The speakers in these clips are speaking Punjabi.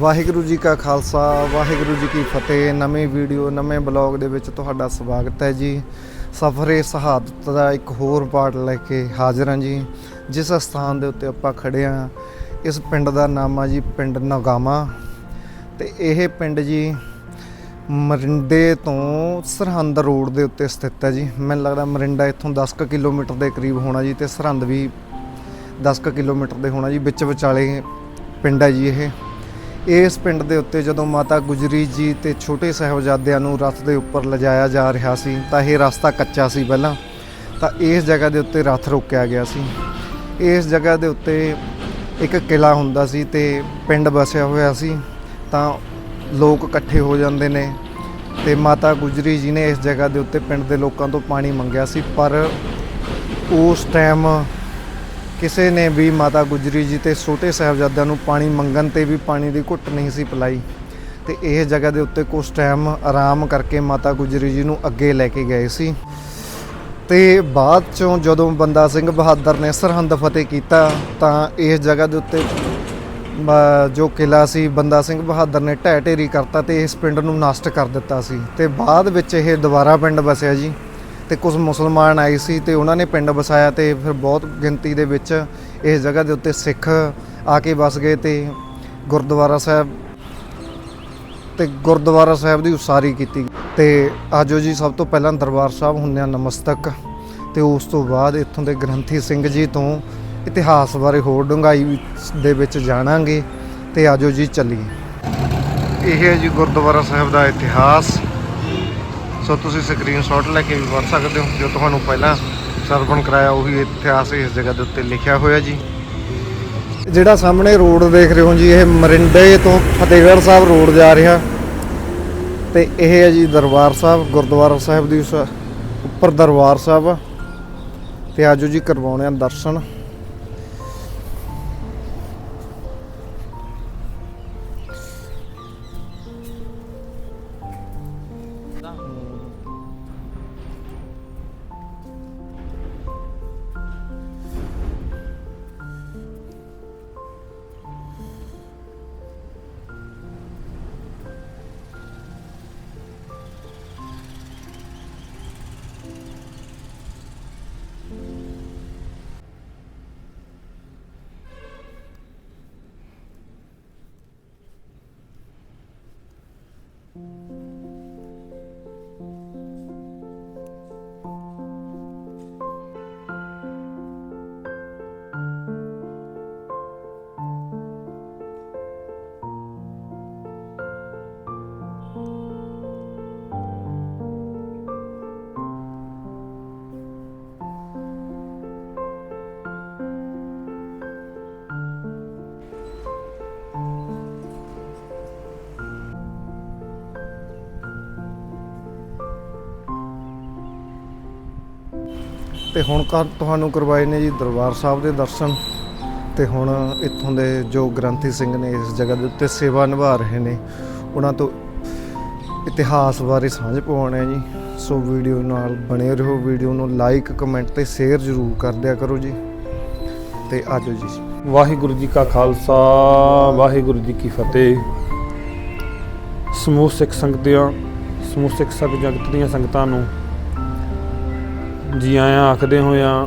ਵਾਹਿਗੁਰੂ ਜੀ ਕਾ ਖਾਲਸਾ, ਵਾਹਿਗੁਰੂ ਜੀ ਕੀ ਫਤਿਹ। ਨਵੀਂ ਵੀਡੀਓ, ਨਵੇਂ ਬਲੌਗ ਦੇ ਵਿੱਚ ਤੁਹਾਡਾ ਸਵਾਗਤ ਹੈ ਜੀ। ਸਫਰੇ ਸ਼ਹਾਦਤ ਦਾ ਇੱਕ ਹੋਰ ਪਾਰਟ ਲੈ ਕੇ ਹਾਜ਼ਰ ਹਾਂ ਜੀ, ਜਿਸ ਸਥਾਨ ਦੇ ਉੱਤੇ ਆਪਾਂ ਖੜੇ ਹਾਂ। ਇਸ ਪਿੰਡ ਦਾ ਨਾਮ ਆ ਜੀ ਪਿੰਡ ਨਗਾਮਾ ਤੇ ਇਹ ਪਿੰਡ ਜੀ ਮਰਿੰਡੇ ਤੋਂ ਸਰਹੰਦ ਰੋਡ ਦੇ ਉੱਤੇ ਸਥਿਤ ਹੈ ਜੀ। ਮੈਨੂੰ ਲੱਗਦਾ ਮਰਿੰਡਾ ਇੱਥੋਂ 10 ਕੁ ਕਿਲੋਮੀਟਰ ਦੇ ਕਰੀਬ ਹੋਣਾ ਜੀ ਤੇ ਸਰਹੰਦ ਵੀ 10 ਕੁ ਕਿਲੋਮੀਟਰ ਦੇ ਹੋਣਾ ਜੀ। ਵਿੱਚ ਵਿਚਾਲੇ ਪਿੰਡ ਹੈ ਜੀ ਇਹ। ਇਸ ਪਿੰਡ ਦੇ ਉੱਤੇ ਜਦੋਂ ਮਾਤਾ ਗੁਜਰੀ ਜੀ ਤੇ ਛੋਟੇ ਸਾਹਿਬਜ਼ਾਦਿਆਂ ਨੂੰ ਰਥ ਦੇ ਉੱਪਰ ਲਿਜਾਇਆ ਜਾ ਰਿਹਾ ਸੀ, ਤਾਂ ਇਹ ਰਸਤਾ ਕੱਚਾ ਸੀ ਪਹਿਲਾਂ, ਤਾਂ ਇਸ ਜਗ੍ਹਾ ਦੇ ਉੱਤੇ ਰਥ ਰੋਕਿਆ ਗਿਆ ਸੀ। ਇਸ ਜਗ੍ਹਾ ਦੇ ਉੱਤੇ ਇੱਕ ਕਿਲਾ ਹੁੰਦਾ ਸੀ ਤੇ ਪਿੰਡ ਵਸਿਆ ਹੋਇਆ ਸੀ, ਤਾਂ ਲੋਕ ਇਕੱਠੇ ਹੋ ਜਾਂਦੇ ਨੇ ਤੇ ਮਾਤਾ ਗੁਜਰੀ ਜੀ ਨੇ ਇਸ ਜਗ੍ਹਾ ਦੇ ਉੱਤੇ ਪਿੰਡ ਦੇ ਲੋਕਾਂ ਤੋਂ ਪਾਣੀ ਮੰਗਿਆ ਸੀ, ਪਰ ਉਸ ਟਾਈਮ ਕਿਸੇ ਨੇ ਵੀ ਮਾਤਾ ਗੁਜਰੀ ਜੀ ਤੇ ਛੋਟੇ ਸਾਹਿਬਜ਼ਾਦਿਆਂ ਨੂੰ ਪਾਣੀ ਮੰਗਣ ਤੇ ਵੀ ਪਾਣੀ ਦੀ ਘੁੱਟ ਨਹੀਂ ਸੀ ਪਿਲਾਈ। ਤੇ ਇਹ ਜਗ੍ਹਾ ਦੇ ਉੱਤੇ ਕੁਝ ਟਾਈਮ ਆਰਾਮ ਕਰਕੇ ਮਾਤਾ ਗੁਜਰੀ ਜੀ ਨੂੰ ਅੱਗੇ ਲੈ ਕੇ ਗਏ ਸੀ। ਤੇ ਬਾਅਦ ਚੋਂ ਜਦੋਂ ਬੰਦਾ ਸਿੰਘ ਬਹਾਦਰ ਨੇ ਸਰਹੰਦ ਫਤਿਹ ਕੀਤਾ, ਤਾਂ ਇਸ ਜਗ੍ਹਾ ਦੇ ਉੱਤੇ ਜੋ ਕਿਲਾ ਸੀ, ਬੰਦਾ ਸਿੰਘ ਬਹਾਦਰ ਨੇ ਢਹਿ ਢੇਰੀ ਕਰਤਾ ਤੇ ਇਸ ਪਿੰਡ ਨੂੰ ਨਸ਼ਟ ਕਰ ਦਿੱਤਾ ਸੀ। ਤੇ ਬਾਅਦ ਵਿੱਚ ਇਹ ਦੁਬਾਰਾ ਪਿੰਡ ਵਸਿਆ ਜੀ। ਤੇ ਕੁਝ ਮੁਸਲਮਾਨ ਆਏ ਸੀ ਤੇ ਉਹਨਾਂ ਨੇ ਪਿੰਡ ਵਸਾਇਆ ਤੇ ਫਿਰ ਬਹੁਤ ਗਿਣਤੀ ਦੇ ਵਿੱਚ ਇਸ ਜਗ੍ਹਾ ਦੇ ਉੱਤੇ ਸਿੱਖ ਆ ਕੇ ਵਸ ਗਏ ਤੇ ਗੁਰਦੁਆਰਾ ਸਾਹਿਬ ਤੇ ਗੁਰਦੁਆਰਾ ਸਾਹਿਬ ਦੀ ਉਸਾਰੀ ਕੀਤੀ ਤੇ ਆਜੋ ਜੀ, ਸਭ ਤੋਂ ਪਹਿਲਾਂ ਦਰਬਾਰ ਸਾਹਿਬ ਹੁੰਦਿਆਂ ਨਮਸਤਕ ਤੇ ਉਸ ਤੋਂ ਬਾਅਦ ਇੱਥੋਂ ਦੇ ਗ੍ਰੰਥੀ ਸਿੰਘ ਜੀ ਤੋਂ ਇਤਿਹਾਸ ਬਾਰੇ ਹੋਰ ਡੂੰਘਾਈ ਦੇ ਵਿੱਚ ਜਾਣਾਂਗੇ ਤੇ ਆਜੋ ਜੀ ਚੱਲੀਏ। ਇਹ ਹੈ ਜੀ ਗੁਰਦੁਆਰਾ ਸਾਹਿਬ ਦਾ ਇਤਿਹਾਸ। ਸੋ ਤੁਸੀਂ ਸਕਰੀਨਸ਼ਾਟ ਲੈ ਕੇ ਵੀ ਵਰਤ ਸਕਦੇ ਹੋ, ਜੋ ਤੁਹਾਨੂੰ ਪਹਿਲਾਂ ਸਰਵਣ ਕਰਾਇਆ ਉਹੀ ਇਤਿਹਾਸ ਇਸ ਜਗ੍ਹਾ ਦੇ ਉੱਤੇ ਲਿਖਿਆ ਹੋਇਆ ਜੀ। ਜਿਹੜਾ ਸਾਹਮਣੇ ਰੋਡ ਦੇਖ ਰਹੇ ਹੋ ਜੀ, ਇਹ ਮਰਿੰਡੇ ਤੋਂ ਫਤਿਹਗੜ੍ਹ ਸਾਹਿਬ ਰੋਡ ਜਾ ਰਿਹਾ। ਤੇ ਇਹ ਹੈ ਜੀ ਦਰਬਾਰ ਸਾਹਿਬ, ਗੁਰਦੁਆਰਾ ਸਾਹਿਬ ਦੀ ਉਸ ਉੱਪਰ ਦਰਬਾਰ ਸਾਹਿਬ ਆ। ਤੇ ਆਜੋ ਜੀ ਕਰਵਾਉਣੇ ਆ ਦਰਸ਼ਨ। ਤੇ ਹੁਣ ਕਰ ਤੁਹਾਨੂੰ ਕਰਵਾਏ ਨੇ ਜੀ ਦਰਬਾਰ ਸਾਹਿਬ ਦੇ ਦਰਸ਼ਨ ਤੇ ਹੁਣ ਇੱਥੋਂ ਦੇ ਜੋ ਗ੍ਰੰਥੀ ਸਿੰਘ ਨੇ ਇਸ ਜਗ੍ਹਾ ਦੇ ਉੱਤੇ ਸੇਵਾ ਨਿਭਾ ਰਹੇ ਨੇ, ਉਹਨਾਂ ਤੋਂ ਇਤਿਹਾਸ ਬਾਰੇ ਸਾਂਝ ਪਾਉਣਾ ਹੈ ਜੀ। ਸੋ ਵੀਡੀਓ ਨਾਲ ਬਣੇ ਰਹੋ, ਵੀਡੀਓ ਨੂੰ ਲਾਈਕ ਕਮੈਂਟ ਤੇ ਸ਼ੇਅਰ ਜ਼ਰੂਰ ਕਰ ਦਿਆ ਕਰੋ ਜੀ। ਤੇ ਆਜੋ ਜੀ। ਵਾਹਿਗੁਰੂ ਜੀ ਕਾ ਖਾਲਸਾ, ਵਾਹਿਗੁਰੂ ਜੀ ਕੀ ਫਤਿਹ। ਸਮੂਹ ਸਿੱਖ ਸੰਗਤਾਂ ਸਮੂਹ ਸਿੱਖ ਸਭ ਜਗਤ ਦੀਆਂ ਸੰਗਤਾਂ ਨੂੰ ਜੀ ਆਇਆਂ ਆਖਦੇ ਹੋਇਆਂ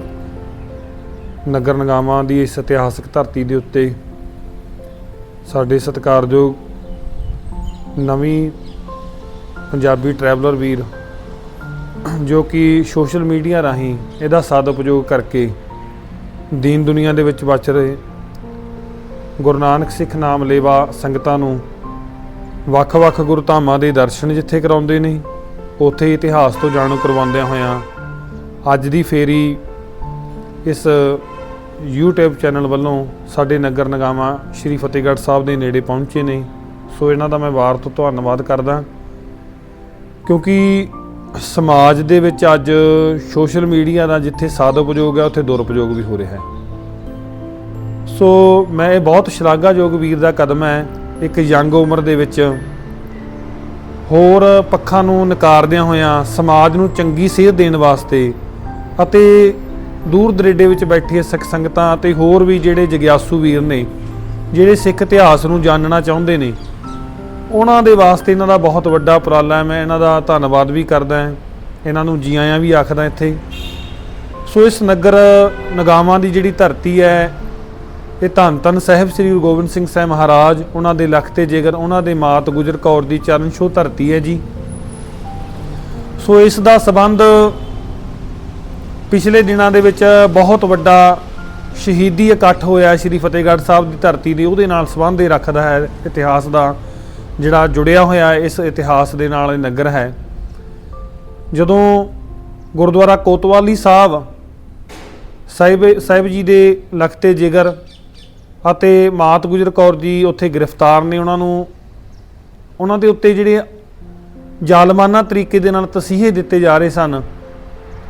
ਨਗਰ ਨਗਾਮਾਂ ਦੀ ਇਸ ਇਤਿਹਾਸਕ ਧਰਤੀ ਦੇ ਉੱਤੇ ਸਾਡੇ ਸਤਿਕਾਰਯੋਗ ਨਵੀਂ ਪੰਜਾਬੀ ਟਰੈਵਲਰ ਵੀਰ ਜੋ ਕਿ ਸੋਸ਼ਲ ਮੀਡੀਆ ਰਾਹੀਂ ਇਹਦਾ ਸਦਉਪਯੋਗ ਕਰਕੇ ਦੀਨ ਦੁਨੀਆ ਦੇ ਵਿੱਚ ਬਚ ਰਹੇ ਗੁਰੂ ਨਾਨਕ ਸਿੱਖ ਨਾਮ ਲੇਵਾ ਸੰਗਤਾਂ ਨੂੰ ਵੱਖ-ਵੱਖ ਗੁਰੂ ਧਾਮਾਂ ਦੇ ਦਰਸ਼ਨ ਜਿੱਥੇ ਕਰਾਉਂਦੇ ਨੇ, ਉੱਥੇ ਇਤਿਹਾਸ ਤੋਂ ਜਾਣੂ ਕਰਵਾਉਂਦਿਆਂ ਹੋਇਆਂ ਅੱਜ ਦੀ ਫੇਰੀ ਇਸ YouTube ਚੈਨਲ ਵੱਲੋਂ ਸਾਡੇ ਨਗਰ ਨਗਾਮਾ ਸ਼੍ਰੀ ਫਤਿਹਗੜ੍ਹ ਸਾਹਿਬ ਦੇ ਨੇੜੇ ਪਹੁੰਚੇ ਨੇ। ਸੋ ਇਹਨਾਂ ਦਾ ਮੈਂ ਵਾਰ ਤੋਂ ਧੰਨਵਾਦ ਕਰਦਾ। ਕਿਉਂਕਿ ਸਮਾਜ ਦੇ ਵਿੱਚ ਅੱਜ ਸੋਸ਼ਲ ਮੀਡੀਆ ਦਾ ਜਿੱਥੇ ਸਦਉਪਯੋਗ ਹੈ, ਉੱਥੇ ਦੁਰਉਪਯੋਗ ਵੀ ਹੋ ਰਿਹਾ ਹੈ। ਸੋ ਮੈਂ ਇਹ ਬਹੁਤ ਸ਼ਲਾਘਾਯੋਗ ਵੀਰ ਦਾ ਕਦਮ ਹੈ, ਇੱਕ ਯੰਗ ਉਮਰ ਦੇ ਵਿੱਚ ਹੋਰ ਪੱਖਾਂ ਨੂੰ ਨਕਾਰਦਿਆਂ ਹੋਇਆਂ ਸਮਾਜ ਨੂੰ ਚੰਗੀ ਸੇਧ ਦੇਣ ਵਾਸਤੇ ਅਤੇ ਦੂਰ ਦਰੇਡੇ ਵਿੱਚ ਬੈਠੀਆਂ ਸਿੱਖ ਸੰਗਤਾਂ ਅਤੇ ਹੋਰ ਵੀ ਜਿਹੜੇ ਜਗਿਆਸੂ ਵੀਰ ਨੇ, ਜਿਹੜੇ ਸਿੱਖ ਇਤਿਹਾਸ ਨੂੰ ਜਾਣਨਾ ਚਾਹੁੰਦੇ ਨੇ, ਉਹਨਾਂ ਦੇ ਵਾਸਤੇ ਇਹਨਾਂ ਦਾ ਬਹੁਤ ਵੱਡਾ ਉਪਰਾਲਾ ਹੈ। ਮੈਂ ਇਹਨਾਂ ਦਾ ਧੰਨਵਾਦ ਵੀ ਕਰਦਾ ਹਾਂ। ਇਹਨਾਂ ਨੂੰ ਜੀ ਆਇਆਂ ਵੀ ਆਖਦਾ ਇੱਥੇ। ਸੋ ਇਸ ਨਗਰ ਨਗਾਵਾਂ ਦੀ ਜਿਹੜੀ ਧਰਤੀ ਹੈ, ਇਹ ਧੰਨ ਧੰਨ ਸਾਹਿਬ ਸ੍ਰੀ ਗੁਰੂ ਗੋਬਿੰਦ ਸਿੰਘ ਸਾਹਿਬ ਮਹਾਰਾਜ, ਉਹਨਾਂ ਦੇ ਲਖ ਤੇ ਜਿਗਰ, ਉਹਨਾਂ ਦੇ ਮਾਤ ਗੁਜਰ ਕੌਰ ਦੀ ਚਰਨ ਛੋਹ ਧਰਤੀ ਹੈ ਜੀ। ਸੋ ਇਸ ਦਾ ਸਬੰਧ ਪਿਛਲੇ ਦਿਨਾਂ ਦੇ ਵਿੱਚ ਬਹੁਤ ਵੱਡਾ ਸ਼ਹੀਦੀ ਇਕੱਠ ਹੋਇਆ ਸ੍ਰੀ ਫਤਿਹਗੜ੍ਹ ਸਾਹਿਬ ਦੀ ਧਰਤੀ ਦੇ, ਉਹਦੇ ਨਾਲ ਸੰਬੰਧ ਇਹ ਰੱਖਦਾ ਹੈ ਇਤਿਹਾਸ ਦਾ, ਜਿਹੜਾ ਜੁੜਿਆ ਹੋਇਆ ਇਸ ਇਤਿਹਾਸ ਦੇ ਨਾਲ ਇਹ ਨਗਰ ਹੈ। ਜਦੋਂ ਗੁਰਦੁਆਰਾ ਕੋਤਵਾਲੀ ਸਾਹਿਬ ਸਾਹਿਬ ਸਾਹਿਬ ਜੀ ਦੇ ਲਖਤੇ ਜਿਗਰ ਅਤੇ ਮਾਤ ਗੁਜਰ ਕੌਰ ਜੀ ਉੱਥੇ ਗ੍ਰਿਫਤਾਰ ਨੇ ਉਹਨਾਂ ਨੂੰ, ਉਹਨਾਂ ਦੇ ਉੱਤੇ ਜਿਹੜੇ ਜ਼ਾਲਮਾਨਾ ਤਰੀਕੇ ਦੇ ਨਾਲ ਤਸੀਹੇ ਦਿੱਤੇ ਜਾ ਰਹੇ ਸਨ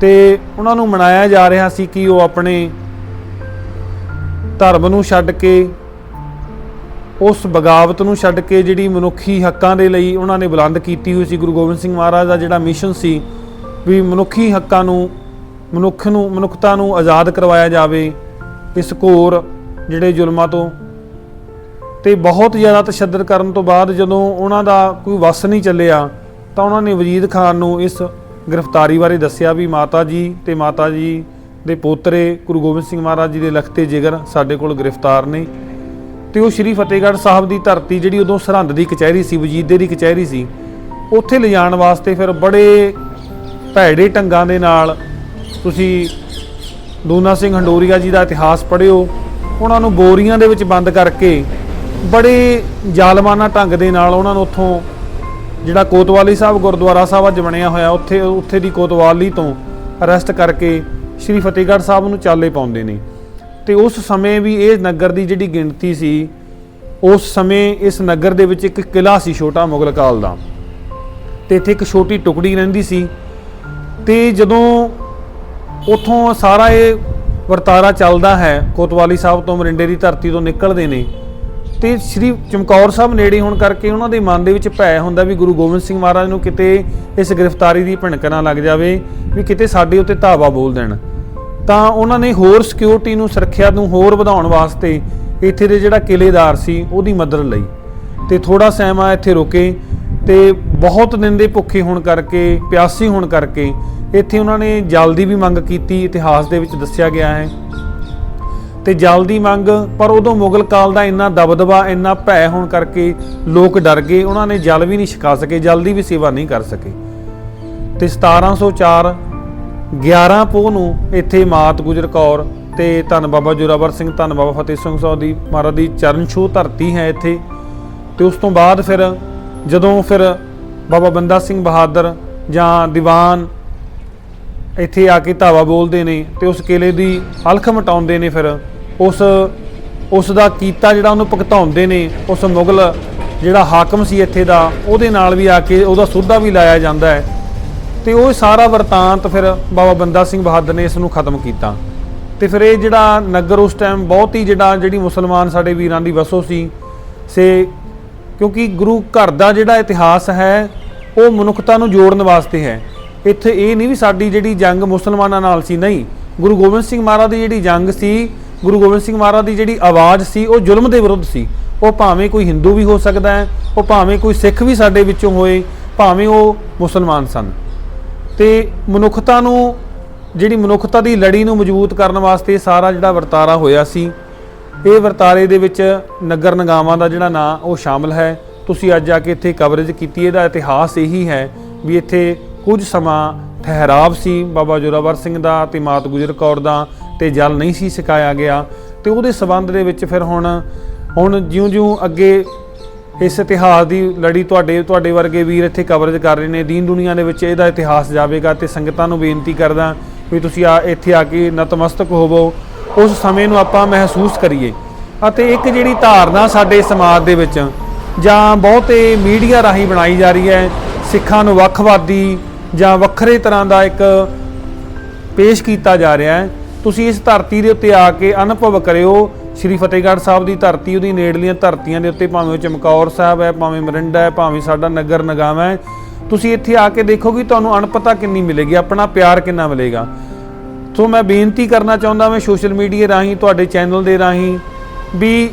ਤੇ ਉਹਨਾਂ ਨੂੰ ਮਨਾਇਆ ਜਾ ਰਿਹਾ ਸੀ ਕਿ ਉਹ ਆਪਣੇ ਧਰਮ ਨੂੰ ਛੱਡ ਕੇ, ਉਸ ਬਗਾਵਤ ਨੂੰ ਛੱਡ ਕੇ ਜਿਹੜੀ ਮਨੁੱਖੀ ਹੱਕਾਂ ਦੇ ਲਈ ਉਹਨਾਂ ਨੇ ਬੁਲੰਦ ਕੀਤੀ ਹੋਈ ਸੀ। ਗੁਰੂ ਗੋਬਿੰਦ ਸਿੰਘ ਮਹਾਰਾਜ ਦਾ ਜਿਹੜਾ ਮਿਸ਼ਨ ਸੀ ਵੀ ਮਨੁੱਖੀ ਹੱਕਾਂ ਨੂੰ, ਮਨੁੱਖ ਨੂੰ, ਮਨੁੱਖਤਾ ਨੂੰ ਆਜ਼ਾਦ ਕਰਵਾਇਆ ਜਾਵੇ, ਇਸ ਘੋਰ ਜਿਹੜੇ ਜ਼ੁਲਮਾਂ ਤੋਂ। ਤੇ ਬਹੁਤ ਜ਼ਿਆਦਾ ਤਸ਼ੱਦਦ ਕਰਨ ਤੋਂ ਬਾਅਦ ਜਦੋਂ ਉਹਨਾਂ ਦਾ ਕੋਈ ਵਸ ਨਹੀਂ ਚੱਲਿਆ, ਤਾਂ ਉਹਨਾਂ ਨੇ ਵਜੀਦ ਖਾਨ ਨੂੰ ਇਸ ਗ੍ਰਿਫਤਾਰੀ ਬਾਰੇ ਦੱਸਿਆ ਵੀ ਮਾਤਾ ਜੀ ਤੇ ਮਾਤਾ ਜੀ ਦੇ ਪੋਤਰੇ ਗੁਰੂ ਗੋਬਿੰਦ ਸਿੰਘ ਮਹਾਰਾਜ ਜੀ ਦੇ ਲਖਤੇ ਜਿਗਰ ਸਾਡੇ ਕੋਲ ਗ੍ਰਿਫਤਾਰ ਨੇ। ਤੇ ਉਹ ਸ਼੍ਰੀ ਫਤਿਹਗੜ੍ਹ ਸਾਹਿਬ ਦੀ ਧਰਤੀ ਜਿਹੜੀ ਉਦੋਂ ਸਰਹੰਦ ਦੀ ਕਚਹਿਰੀ ਸੀ, ਵਜੀਦੇ ਦੀ ਕਚਹਿਰੀ ਸੀ, ਉੱਥੇ ਲਿਜਾਣ ਵਾਸਤੇ ਫਿਰ ਬੜੇ ਭੈੜੇ ਢੰਗਾਂ ਦੇ ਨਾਲ ਤੁਸੀਂ ਦੂਨਾ ਸਿੰਘ ਹੰਡੋਰੀਆ ਜੀ ਦਾ ਇਤਿਹਾਸ ਪੜ੍ਹਿਓ, ਉਹਨਾਂ ਨੂੰ ਬੋਰੀਆਂ ਦੇ ਵਿੱਚ ਬੰਦ ਕਰਕੇ ਬੜੇ ਜ਼ਾਲਮਾਨਾ ਢੰਗ ਦੇ ਨਾਲ ਉਹਨਾਂ ਨੂੰ ਉੱਥੋਂ ਜਿਹੜਾ ਕੋਤਵਾਲੀ ਸਾਹਿਬ ਗੁਰਦੁਆਰਾ ਸਾਹਿਬ ਅੱਜ ਬਣਿਆ ਹੋਇਆ, ਉੱਥੇ ਉੱਥੇ ਦੀ ਕੋਤਵਾਲੀ ਤੋਂ ਅਰੈਸਟ ਕਰਕੇ ਸ਼੍ਰੀ ਫਤਿਹਗੜ੍ਹ ਸਾਹਿਬ ਨੂੰ ਚਾਲੇ ਪਾਉਂਦੇ ਨੇ। ਤੇ ਉਸ ਸਮੇਂ ਵੀ ਇਹ ਨਗਰ ਦੀ ਜਿਹੜੀ ਗਿਣਤੀ ਸੀ, ਉਸ ਸਮੇਂ ਇਸ ਨਗਰ ਦੇ ਵਿੱਚ ਇੱਕ ਕਿਲਾ ਸੀ ਛੋਟਾ ਮੁਗਲ ਕਾਲ ਦਾ। ਤੇ ਇੱਥੇ ਇੱਕ ਛੋਟੀ ਟੁਕੜੀ ਰਹਿੰਦੀ ਸੀ। ਤੇ ਜਦੋਂ ਉਥੋਂ ਸਾਰਾ ਇਹ ਵਰਤਾਰਾ ਚੱਲਦਾ ਹੈ, ਕੋਤਵਾਲੀ ਸਾਹਿਬ ਤੋਂ ਮਰਿੰਡੇ ਦੀ ਧਰਤੀ ਤੋਂ ਨਿਕਲਦੇ ਨੇ ਤੇ ਸ੍ਰੀ ਚਮਕੌਰ ਸਾਹਿਬ ਨੇੜੇ ਹੋਣ ਕਰਕੇ ਉਹਨਾਂ ਦੇ ਮਨ ਦੇ ਵਿੱਚ ਭੈ ਹੁੰਦਾ ਵੀ ਗੁਰੂ ਗੋਬਿੰਦ ਸਿੰਘ ਮਹਾਰਾਜ ਨੂੰ ਕਿਤੇ ਇਸ ਗ੍ਰਿਫਤਾਰੀ ਦੀ ਭਿਣਕ ਨਾ ਲੱਗ ਜਾਵੇ, ਵੀ ਕਿਤੇ ਸਾਡੇ ਉੱਤੇ ਧਾਵਾ ਬੋਲ ਦੇਣ। ਤਾਂ ਉਹਨਾਂ ਨੇ ਹੋਰ ਸਿਕਿਉਰਿਟੀ ਨੂੰ, ਸੁਰੱਖਿਆ ਨੂੰ ਹੋਰ ਵਧਾਉਣ ਵਾਸਤੇ ਇੱਥੇ ਦੇ ਜਿਹੜਾ ਕਿਲੇਦਾਰ ਸੀ, ਉਹਦੀ ਮਦਦ ਲਈ। ਤੇ ਥੋੜਾ ਸਮਾਂ ਇੱਥੇ ਰੁਕੇ ਤੇ ਬਹੁਤ ਦਿਨ ਦੇ ਭੁੱਖੇ ਹੋਣ ਕਰਕੇ, ਪਿਆਸੀ ਹੋਣ ਕਰਕੇ ਇੱਥੇ ਉਹਨਾਂ ਨੇ ਜਲ ਦੀ ਵੀ ਮੰਗ ਕੀਤੀ, ਇਤਿਹਾਸ ਦੇ ਵਿੱਚ ਦੱਸਿਆ ਗਿਆ ਹੈ। ਤੇ ਜਲ ਦੀ ਮੰਗ, ਪਰ ਉਦੋਂ ਮੁਗਲ ਕਾਲ ਦਾ ਇੰਨਾ ਦਬਦਬਾ, ਇੰਨਾ ਭੈ ਹੋਣ ਕਰਕੇ ਲੋਕ ਡਰ ਗਏ। ਉਹਨਾਂ ਨੇ ਜਲ ਵੀ ਨਹੀਂ ਛਕਾ ਸਕੇ, ਜਲ ਦੀ ਵੀ ਸੇਵਾ ਨਹੀਂ ਕਰ ਸਕੇ। ਤੇ 1704 11 ਪੋਹ ਨੂੰ ਇੱਥੇ ਮਾਤ ਗੁਜਰ ਕੌਰ ਤੇ ਧੰਨ ਬਾਬਾ ਜੋਰਾਵਰ ਸਿੰਘ, ਧੰਨ ਬਾਬਾ ਫਤਿਹ ਸਿੰਘ ਸਾਹਿਬ ਦੀ ਮਹਾਰਾਜ ਦੀ ਚਰਨ ਛੋਹ ਧਰਤੀ ਹੈ ਇੱਥੇ। ਤੇ ਉਸ ਤੋਂ ਬਾਅਦ ਫਿਰ ਜਦੋਂ ਫਿਰ ਬਾਬਾ ਬੰਦਾ ਸਿੰਘ ਬਹਾਦਰ ਜਾਂ ਦੀਵਾਨ ਇੱਥੇ ਆ ਕੇ ਧਾਵਾ ਬੋਲਦੇ ਨੇ ਤੇ ਉਸ ਕਿਲੇ ਦੀ ਹਲਖ ਮਟਾਉਂਦੇ ਨੇ ਫਿਰ ਉਸ ਉਸ ਦਾ ਕੀਤਾ ਜਿਹੜਾ ਉਹਨੂੰ ਭੁਗਤਾਉਂਦੇ ਨੇ, ਉਸ ਮੁਗਲ ਜਿਹੜਾ ਹਾਕਮ ਸੀ ਇੱਥੇ ਦਾ, ਉਹਦੇ ਨਾਲ ਵੀ ਆ ਕੇ ਉਹਦਾ ਸੋਧਾ ਵੀ ਲਾਇਆ ਜਾਂਦਾ ਹੈ। ਤੇ ਉਹ ਸਾਰਾ ਵਰਤਾਂਤ ਫਿਰ ਬਾਬਾ ਬੰਦਾ ਸਿੰਘ ਬਹਾਦਰ ਨੇ ਇਸ ਨੂੰ ਖਤਮ ਕੀਤਾ। ਤੇ ਫਿਰ ਇਹ ਜਿਹੜਾ ਨਗਰ ਉਸ ਟਾਈਮ ਬਹੁਤ ਹੀ ਜਿਹੜਾ, ਜਿਹੜੀ ਮੁਸਲਮਾਨ ਸਾਡੇ ਵੀਰਾਂ ਦੀ ਵਸੋ ਸੀ, ਸੇ ਕਿਉਂਕਿ ਗੁਰੂ ਘਰ ਦਾ ਜਿਹੜਾ ਇਤਿਹਾਸ ਹੈ, ਉਹ ਮਨੁੱਖਤਾ ਨੂੰ ਜੋੜਨ ਵਾਸਤੇ ਹੈ। ਇੱਥੇ ਇਹ ਨਹੀਂ ਵੀ ਸਾਡੀ ਜਿਹੜੀ ਜੰਗ ਮੁਸਲਮਾਨਾਂ ਨਾਲ ਸੀ, ਨਹੀਂ। ਗੁਰੂ ਗੋਬਿੰਦ ਸਿੰਘ ਮਹਾਰਾਜ ਦੀ ਜਿਹੜੀ ਜੰਗ ਸੀ ਗੁਰੂ ਗੋਬਿੰਦ ਸਿੰਘ ਮਹਾਰਾਜ ਦੀ ਜਿਹੜੀ ਆਵਾਜ਼ ਸੀ, ਉਹ ਜ਼ੁਲਮ ਦੇ ਵਿਰੁੱਧ ਸੀ। ਉਹ ਭਾਵੇਂ ਕੋਈ ਹਿੰਦੂ ਵੀ ਹੋ ਸਕਦਾ ਹੈ, ਉਹ ਭਾਵੇਂ ਕੋਈ ਸਿੱਖ ਵੀ ਸਾਡੇ ਵਿੱਚੋਂ ਹੋਏ, ਭਾਵੇਂ ਉਹ ਮੁਸਲਮਾਨ ਸਨ। ਤੇ ਮਨੁੱਖਤਾ ਨੂੰ, ਜਿਹੜੀ ਮਨੁੱਖਤਾ ਦੀ ਲੜੀ ਨੂੰ ਮਜ਼ਬੂਤ ਕਰਨ ਵਾਸਤੇ ਸਾਰਾ ਜਿਹੜਾ ਵਰਤਾਰਾ ਹੋਇਆ ਸੀ, ਇਹ ਵਰਤਾਰੇ ਦੇ ਵਿੱਚ ਨਗਰ ਨਗਾਵਾਂ ਦਾ ਜਿਹੜਾ ਨਾਂ, ਉਹ ਸ਼ਾਮਲ ਹੈ। ਤੁਸੀਂ ਅੱਜ ਆ ਕੇ ਇੱਥੇ ਕਵਰੇਜ ਕੀਤੀ, ਇਹਦਾ ਇਤਿਹਾਸ ਇਹੀ ਹੈ ਵੀ ਇੱਥੇ ਕੁਝ ਸਮਾਂ ਠਹਿਰਾਵ ਸੀ, ਬਾਬਾ ਜੋਰਾਵਰ ਸਿੰਘ ਦਾ ਤੇ ਮਾਤ ਗੁਜਰ ਕੌਰ ਦਾ ਤੇ ਜਲ ਨਹੀਂ ਸੀ ਸਿਕਾਇਆ ਗਿਆ ਤੇ ਉਹਦੇ ਸਬੰਧ ਦੇ ਵਿੱਚ ਫਿਰ ਹੁਣ ਹੁਣ ਜਿਉਂ-ਜਿਉਂ ਅੱਗੇ ਇਸ ਇਤਿਹਾਸ ਦੀ ਲੜੀ ਤੁਹਾਡੇ ਤੁਹਾਡੇ ਵਰਗੇ ਵੀਰ ਇੱਥੇ ਕਵਰੇਜ ਕਰ ਰਹੇ ਨੇ, ਦੀਨ ਦੁਨੀਆ ਦੇ ਵਿੱਚ ਇਹਦਾ ਇਤਿਹਾਸ ਜਾਵੇਗਾ ਤੇ ਸੰਗਤਾਂ ਨੂੰ ਬੇਨਤੀ ਕਰਦਾ ਵੀ ਤੁਸੀਂ ਆ, ਇੱਥੇ ਆ ਕੇ ਨਤਮਸਤਕ ਹੋਵੋ, ਉਸ ਸਮੇਂ ਨੂੰ ਆਪਾਂ ਮਹਿਸੂਸ ਕਰੀਏ। ਅਤੇ ਇੱਕ ਜਿਹੜੀ ਧਾਰਨਾ ਸਾਡੇ ਸਮਾਜ ਦੇ ਵਿੱਚ ਜਾਂ ਬਹੁਤੇ ਮੀਡੀਆ ਰਾਹੀਂ ਬਣਾਈ ਜਾ ਰਹੀ ਹੈ, ਸਿੱਖਾਂ ਨੂੰ ਵੱਖਵਾਦੀ ਜਾਂ ਵੱਖਰੇ ਤਰ੍ਹਾਂ ਦਾ ਇੱਕ ਪੇਸ਼ ਕੀਤਾ ਜਾ ਰਿਹਾ ਹੈ ਤੁਸੀਂ ਇਸ ਧਰਤੀ ਦੇ ਉੱਤੇ ਆ ਕੇ ਅਨੁਭਵ ਕਰਿਓ। ਸ਼੍ਰੀ ਫਤਿਹਗੜ੍ਹ ਸਾਹਿਬ ਦੀ ਧਰਤੀ, ਉਹਦੀ ਨੇੜਲੀਆਂ ਧਰਤੀਆਂ ਦੇ ਉੱਤੇ ਭਾਵੇਂ ਉਹ ਚਮਕੌਰ ਸਾਹਿਬ ਹੈ, ਭਾਵੇਂ ਮਰਿੰਡਾ ਹੈ, ਭਾਵੇਂ ਸਾਡਾ ਨਗਰ ਨਗਾਵਾ ਹੈ, ਤੁਸੀਂ ਇੱਥੇ ਆ ਕੇ ਦੇਖੋਗੇ ਤੁਹਾਨੂੰ ਅਣਪਤਾ ਕਿੰਨੀ ਮਿਲੇਗੀ, ਆਪਣਾ ਪਿਆਰ ਕਿੰਨਾ ਮਿਲੇਗਾ। ਸੋ ਮੈਂ ਬੇਨਤੀ ਕਰਨਾ ਚਾਹੁੰਦਾ ਮੈਂ ਸੋਸ਼ਲ ਮੀਡੀਆ ਰਾਹੀਂ, ਤੁਹਾਡੇ ਚੈਨਲ ਦੇ ਰਾਹੀਂ ਵੀ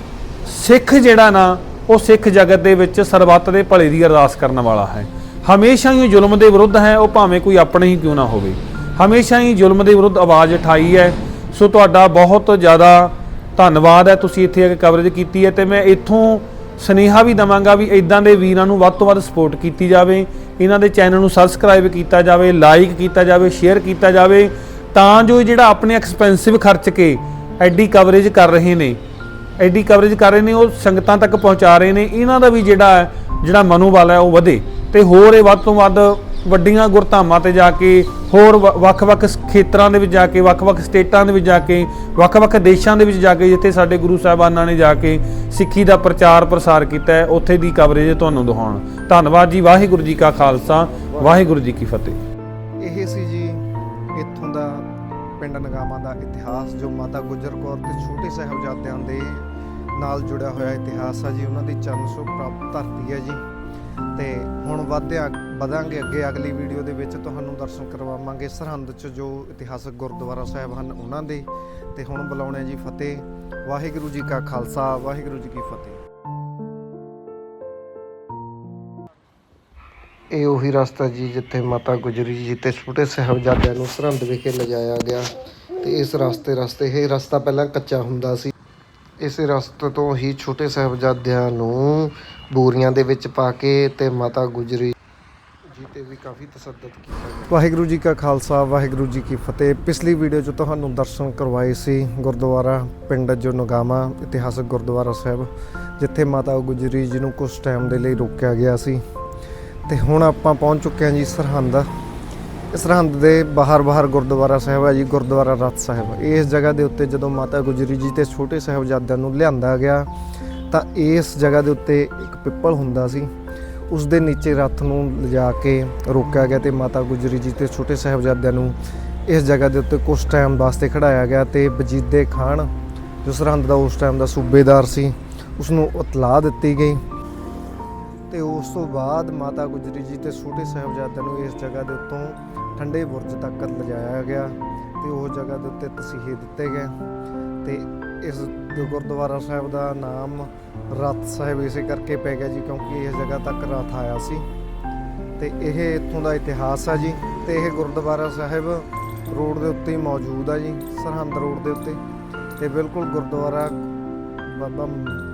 ਸਿੱਖ ਜਿਹੜਾ ਨਾ, ਉਹ ਸਿੱਖ ਜਗਤ ਦੇ ਵਿੱਚ ਸਰਬੱਤ ਦੇ ਭਲੇ ਦੀ ਅਰਦਾਸ ਕਰਨ ਵਾਲਾ ਹੈ। ਹਮੇਸ਼ਾ ਹੀ ਜ਼ੁਲਮ ਦੇ ਵਿਰੁੱਧ ਹੈ, ਉਹ ਭਾਵੇਂ ਕੋਈ ਆਪਣੇ ਹੀ ਕਿਉਂ ਨਾ ਹੋਵੇ। ਹਮੇਸ਼ਾ ਹੀ ਜ਼ੁਲਮ ਦੇ ਵਿਰੁੱਧ ਆਵਾਜ਼ ਉਠਾਈ ਹੈ। ਸੋ ਤੁਹਾਡਾ ਬਹੁਤ ਜ਼ਿਆਦਾ ਧੰਨਵਾਦ ਹੈ। ਤੁਸੀਂ ਇੱਥੇ ਆ ਕੇ ਕਵਰੇਜ ਕੀਤੀ ਹੈ ਤੇ ਮੈਂ ਇੱਥੋਂ ਸਨੇਹਾ ਵੀ ਦਵਾਂਗਾ ਵੀ ਇਦਾਂ ਦੇ ਵੀਰਾਂ ਨੂੰ ਵੱਧ ਤੋਂ ਵੱਧ ਸਪੋਰਟ ਕੀਤੀ ਜਾਵੇ। ਇਹਨਾਂ ਦੇ ਚੈਨਲ ਨੂੰ ਸਬਸਕ੍ਰਾਈਬ ਕੀਤਾ ਜਾਵੇ ਲਾਈਕ ਕੀਤਾ ਜਾਵੇ ਸ਼ੇਅਰ ਕੀਤਾ ਜਾਵੇ, ਤਾਂ ਜੋ ਇਹ ਜਿਹੜਾ ਆਪਣੇ ਐਕਸਪੈਂਸਿਵ ਖਰਚ ਕੇ ਐਡੀ ਕਵਰੇਜ ਕਰ ਰਹੇ ਨੇ, ਐਡੀ ਕਵਰੇਜ ਕਰ ਰਹੇ ਨੇ, ਉਹ ਸੰਗਤਾਂ ਤੱਕ ਪਹੁੰਚਾ ਰਹੇ ਨੇ, ਇਹਨਾਂ ਦਾ ਵੀ ਜਿਹੜਾ ਜਿਹੜਾ ਮਨੋਬਲ ਹੈ ਉਹ ਵਧੇ ਤੇ ਹੋਰ ਇਹ ਵੱਧ ਤੋਂ ਵੱਧ ਵੱਡੀਆਂ ਗੁਰਧਾਮਾਂ ਤੇ ਜਾ ਕੇ, ਹੋਰ ਵ- ਵੱਖ-ਵੱਖ ਖੇਤਰਾਂ ਦੇ ਵਿੱਚ ਜਾ ਕੇ, ਵੱਖ-ਵੱਖ ਸਟੇਟਾਂ ਦੇ ਵਿੱਚ ਜਾ ਕੇ, ਵੱਖ-ਵੱਖ ਦੇਸ਼ਾਂ ਦੇ ਵਿੱਚ ਜਾ ਕੇ, ਜਿੱਥੇ ਸਾਡੇ ਗੁਰੂ ਸਾਹਿਬਾਨਾਂ ਨੇ ਜਾ ਕੇ ਸਿੱਖੀ ਦਾ ਪ੍ਰਚਾਰ ਪ੍ਰਸਾਰ ਕੀਤਾ ਹੈ, ਉੱਥੇ ਦੀ ਕਵਰੇਜ ਤੁਹਾਨੂੰ ਦਿਖਾਉਣ। ਧੰਨਵਾਦ ਜੀ, ਵਾਹਿਗੁਰੂ ਜੀ ਕਾ ਖਾਲਸਾ, ਵਾਹਿਗੁਰੂ ਜੀ ਕੀ ਫਤਿਹ। ਇਹ ਸੀ ਜੀ ਇੱਥੋਂ ਦਾ ਪਿੰਡ ਨਗਾਮਾ ਦਾ ਇਤਿਹਾਸ, ਜੋ ਮਾਤਾ ਗੁਜਰ ਕੌਰ ਤੇ ਛੋਟੇ ਸਾਹਿਬਜ਼ਾਦਿਆਂ ਦੇ ਨਾਲ ਜੁੜਿਆ ਹੋਇਆ ਇਤਿਹਾਸ ਆ ਜੀ। ਉਹਨਾਂ ਦੀ ਚਰਨ ਛੋਹ ਪ੍ਰਾਪਤ ਧਰਤੀ ਹੈ ਜੀ। ਤੇ ਹੁਣ ਵਧਿਆ ਵਧਾਂਗੇ ਅੱਗੇ ਅਗਲੀ ਵੀਡੀਓ ਦੇ ਵਿੱਚ ਤੁਹਾਨੂੰ ਦਰਸ਼ਨ ਕਰਵਾਵਾਂਗੇ ਸਰਹੰਦ 'ਚ ਜੋ ਇਤਿਹਾਸਕ ਗੁਰਦੁਆਰਾ ਸਾਹਿਬ ਹਨ ਉਹਨਾਂ ਦੇ। ਤੇ ਹੁਣ ਬੁਲਾਉਣੇ ਜੀ ਫਤਿਹ। ਵਾਹਿਗੁਰੂ ਜੀ ਕਾ ਖਾਲਸਾ, ਵਾਹਿਗੁਰੂ ਜੀ ਕੀ ਫਤਿਹ। ਇਹ ਉਹੀ ਰਸਤਾ ਜੀ ਜਿੱਥੇ ਮਾਤਾ ਗੁਜਰੀ ਜੀ ਤੇ ਛੋਟੇ ਸਾਹਿਬਜ਼ਾਦਿਆਂ ਨੂੰ ਸਰਹੰਦ ਵਿਖੇ ਲਿਜਾਇਆ ਗਿਆ। ਤੇ ਇਸ ਰਸਤੇ ਰਸਤੇ ਇਹ ਰਸਤਾ ਪਹਿਲਾਂ ਕੱਚਾ ਹੁੰਦਾ ਸੀ। ਇਸੇ ਰਸਤੇ ਤੋਂ ਹੀ ਛੋਟੇ ਸਾਹਿਬਜ਼ਾਦਿਆਂ ਨੂੰ ਬੋਰੀਆਂ ਦੇ ਵਿੱਚ ਪਾ ਕੇ ਤੇ ਮਾਤਾ ਗੁਜਰੀ ਤੇ ਵੀ ਕਾਫੀ ਤਸੱਦਦ ਕੀਤਾ ਗਿਆ ਵਾਹਿਗੁਰੂ ਜੀ ਕਾ ਖਾਲਸਾ, ਵਾਹਿਗੁਰੂ ਜੀ ਕੀ ਫਤਿਹ। ਪਿਛਲੀ ਵੀਡੀਓ 'ਚ ਤੁਹਾਨੂੰ ਦਰਸ਼ਨ ਕਰਵਾਏ ਸੀ ਗੁਰਦੁਆਰਾ ਪਿੰਡ ਜੋ ਨਗਾਮਾ ਇਤਿਹਾਸਕ ਗੁਰਦੁਆਰਾ ਸਾਹਿਬ, ਜਿੱਥੇ ਮਾਤਾ ਗੁਜਰੀ ਜੀ ਨੂੰ ਕੁਝ ਟਾਈਮ ਦੇ ਲਈ ਰੋਕਿਆ ਗਿਆ ਸੀ। ਤੇ ਹੁਣ ਆਪਾਂ ਪਹੁੰਚ ਚੁੱਕੇ ਹਾਂ ਜੀ ਸਰਹੰਦ। ਸਰਹੰਦ ਦੇ ਬਾਹਰ ਬਾਹਰ ਗੁਰਦੁਆਰਾ ਸਾਹਿਬ ਹੈ ਜੀ, ਗੁਰਦੁਆਰਾ ਰਤ ਸਾਹਿਬ। ਇਸ ਜਗ੍ਹਾ ਦੇ ਉੱਤੇ ਜਦੋਂ ਮਾਤਾ ਗੁਜਰੀ ਜੀ ਤੇ ਛੋਟੇ ਸਾਹਿਬਜ਼ਾਦਿਆਂ ਨੂੰ ਲਿਆਂਦਾ ਗਿਆ, ਤਾਂ ਇਸ ਜਗ੍ਹਾ ਦੇ ਉੱਤੇ ਇੱਕ ਪਿੱਪਲ ਹੁੰਦਾ ਸੀ। ਉਸ ਦੇ ਨੀਚੇ ਰੱਥ ਨੂੰ ਲਿਜਾ ਕੇ ਰੋਕਿਆ ਗਿਆ ਤੇ ਮਾਤਾ ਗੁਜਰੀ ਜੀ ਤੇ ਛੋਟੇ ਸਾਹਿਬਜ਼ਾਦਿਆਂ ਨੂੰ ਇਸ ਜਗ੍ਹਾ ਦੇ ਉੱਤੇ ਕੁਝ ਟਾਈਮ ਵਾਸਤੇ ਖੜਾਇਆ ਗਿਆ ਤੇ ਵਜੀਦੇ ਖਾਨ, ਜੋ ਸਰਹੰਦ ਦਾ ਉਸ ਟਾਈਮ ਦਾ ਸੂਬੇਦਾਰ ਸੀ ਉਸ ਨੂੰ ਇਤਲਾਹ ਦਿੱਤੀ ਗਈ ਤੇ ਉਸ ਤੋਂ ਬਾਅਦ ਮਾਤਾ ਗੁਜਰੀ ਜੀ ਤੇ ਛੋਟੇ ਸਾਹਿਬਜ਼ਾਦਿਆਂ ਨੂੰ ਇਸ ਜਗ੍ਹਾ ਦੇ ਉੱਤੋਂ ਠੰਡੇ ਬੁਰਜ ਤੱਕ ਲਿਜਾਇਆ ਗਿਆ ਤੇ ਉਹ ਜਗ੍ਹਾ ਦੇ ਉੱਤੇ ਤਸੀਹੇ ਦਿੱਤੇ ਗਏ ਤੇ ਇਸ ਜੋ ਗੁਰਦੁਆਰਾ ਸਾਹਿਬ ਦਾ ਨਾਮ ਰਤ ਸਾਹਿਬ ਇਸੇ ਕਰਕੇ ਪੈ ਗਿਆ ਜੀ ਕਿਉਂਕਿ ਇਸ ਜਗ੍ਹਾ ਤੱਕ ਰਥ ਆਇਆ ਸੀ। ਤੇ ਇਹ ਇੱਥੋਂ ਦਾ ਇਤਿਹਾਸ ਆ ਜੀ ਤੇ ਇਹ ਗੁਰਦੁਆਰਾ ਸਾਹਿਬ ਰੋਡ ਦੇ ਉੱਤੇ ਹੀ ਮੌਜੂਦ ਆ ਜੀ, ਸਰਹੰਦ ਰੋਡ ਦੇ ਉੱਤੇ। ਤੇ ਬਿਲਕੁਲ ਗੁਰਦੁਆਰਾ ਬਾਬਾ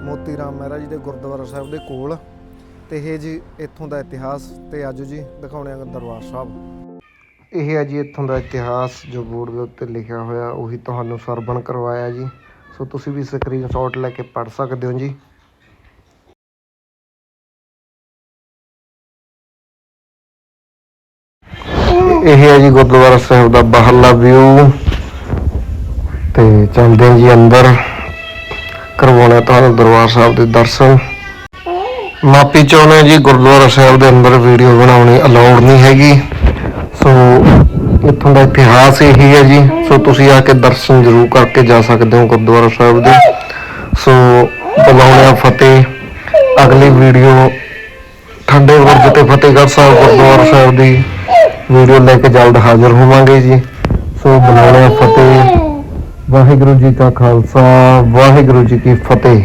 ਮੋਤੀ ਰਾਮ ਮਹਿਰਾ ਜੀ ਦੇ ਗੁਰਦੁਆਰਾ ਸਾਹਿਬ ਦੇ ਕੋਲ। ਤੇ ਇਹ ਜੀ ਇੱਥੋਂ ਦਾ ਇਤਿਹਾਸ ਤੇ ਆਜੋ ਜੀ ਦਿਖਾਉਣੇ ਆ ਦਰਬਾਰ ਸਾਹਿਬ। ਇਹ ਹੈ ਜੀ ਇੱਥੋਂ ਦਾ ਇਤਿਹਾਸ ਜੋ ਬੋਰਡ ਦੇ ਉੱਤੇ ਲਿਖਿਆ ਹੋਇਆ, ਉਹੀ ਤੁਹਾਨੂੰ ਸਰਵਣ ਕਰਵਾਇਆ ਜੀ। ਸੋ ਤੁਸੀਂ ਵੀ ਸਕਰੀਨਸ਼ਾਟ ਲੈ ਕੇ ਪੜ ਸਕਦੇ ਹੋ ਜੀ। ਇਹ ਹੈ ਜੀ ਗੁਰਦੁਆਰਾ ਸਾਹਿਬ ਦਾ ਬਾਹਰਲਾ ਵਿਊ ਤੇ ਚੱਲਦੇ ਹਾਂ ਜੀ ਅੰਦਰ। ਕਰਵਾਉਣਾ ਤੁਹਾਨੂੰ ਦਰਬਾਰ ਸਾਹਿਬ ਦੇ ਦਰਸ਼ਨ। ਮਾਪੀ ਚਾਹੁੰਦੇ ਹਾਂ ਜੀ ਗੁਰਦੁਆਰਾ ਸਾਹਿਬ ਦੇ ਅੰਦਰ ਵੀਡੀਓ ਬਣਾਉਣੀ ਅਲਾਉਡ ਨਹੀਂ ਹੈਗੀ। ਸੋ ਇੱਥੋਂ ਦਾ ਇਤਿਹਾਸ ਇਹੀ ਹੈ ਜੀ। ਸੋ ਤੁਸੀਂ ਆ ਕੇ ਦਰਸ਼ਨ ਜ਼ਰੂਰ ਕਰਕੇ ਜਾ ਸਕਦੇ ਹੋ ਗੁਰਦੁਆਰਾ ਸਾਹਿਬ ਦੇ। ਸੋ ਬੁਲਾਉਣੇ ਆ ਫਤਿਹ। ਅਗਲੀ ਵੀਡੀਓ ਠੰਡੇ ਬੁਰਜ ਤੇ ਫਤਿਹਗੜ੍ਹ ਸਾਹਿਬ ਗੁਰਦੁਆਰਾ ਸਾਹਿਬ ਦੀ ਵੀਡੀਓ ਲੈ ਕੇ ਜਲਦ ਹਾਜ਼ਰ ਹੋਵਾਂਗੇ ਜੀ। ਸੋ ਬੁਲਾਉਣੇ ਆ ਫਤਿਹ। ਵਾਹਿਗੁਰੂ ਜੀ ਕਾ ਖਾਲਸਾ ਵਾਹਿਗੁਰੂ ਜੀ ਕੀ ਫਤਿਹ।